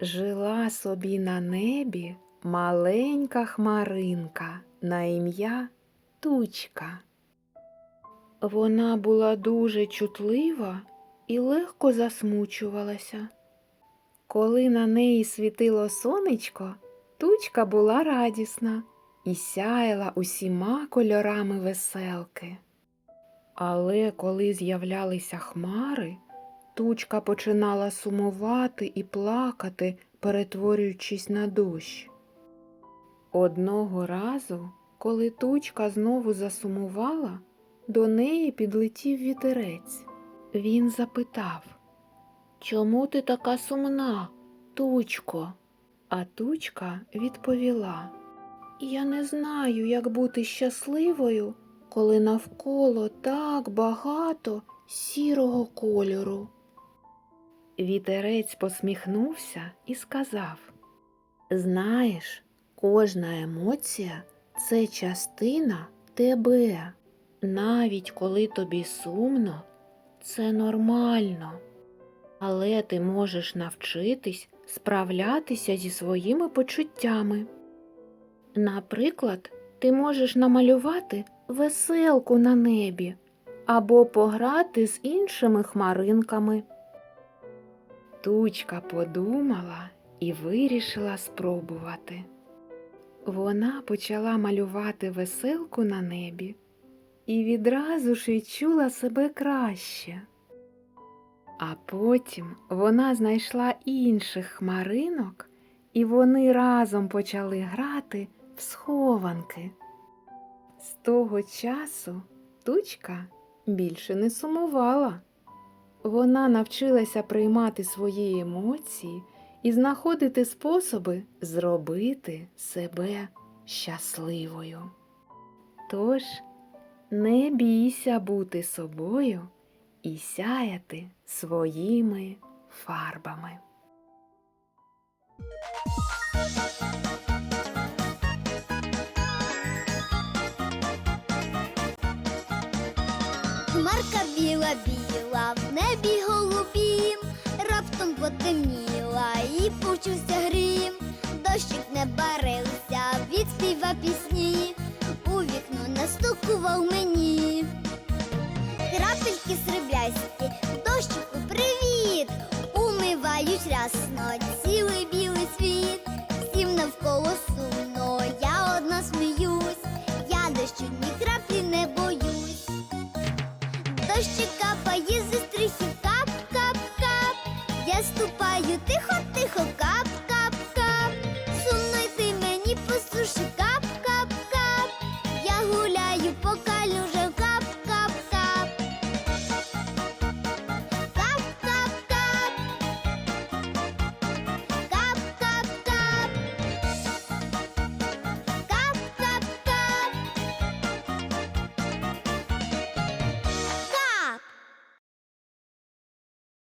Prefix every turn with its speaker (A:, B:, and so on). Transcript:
A: Жила собі на небі маленька хмаринка на ім'я Тучка. Вона була дуже чутлива і легко засмучувалася. Коли на неї світило сонечко, тучка була радісна і сяяла усіма кольорами веселки. Але коли з'являлися хмари, тучка починала сумувати і плакати, перетворюючись на дощ. Одного разу, коли тучка знову засумувала, до неї підлетів вітерець. Він запитав Чому ти така сумна, тучко? А тучка відповіла Я не знаю, як бути щасливою, коли навколо так багато сірого кольору. Вітерець посміхнувся і сказав Знаєш, кожна емоція це частина тебе. Навіть коли тобі сумно, це нормально. Але ти можеш навчитись справлятися зі своїми почуттями. Наприклад, ти можеш намалювати веселку на небі або пограти з іншими хмаринками. Тучка подумала і вирішила спробувати. Вона почала малювати веселку на небі і відразу ж відчула себе краще. А потім вона знайшла інших хмаринок, і вони разом почали грати в схованки. З того часу тучка більше не сумувала. Вона навчилася приймати свої емоції і знаходити способи зробити себе щасливою. Тож не бійся бути собою і сяяти своїми фарбами.
B: Хмарка біла біла, в небі голубім, раптом потемніла і почувся грім. Дощик не барився, відспіва пісні, у вікно настукував мені. Крапельки сріблясті, дощику привіт, умивають рясно цілий білий світ, всім навколо Дощик капає зі стрихів, кап, кап, кап. Я ступаю тихо,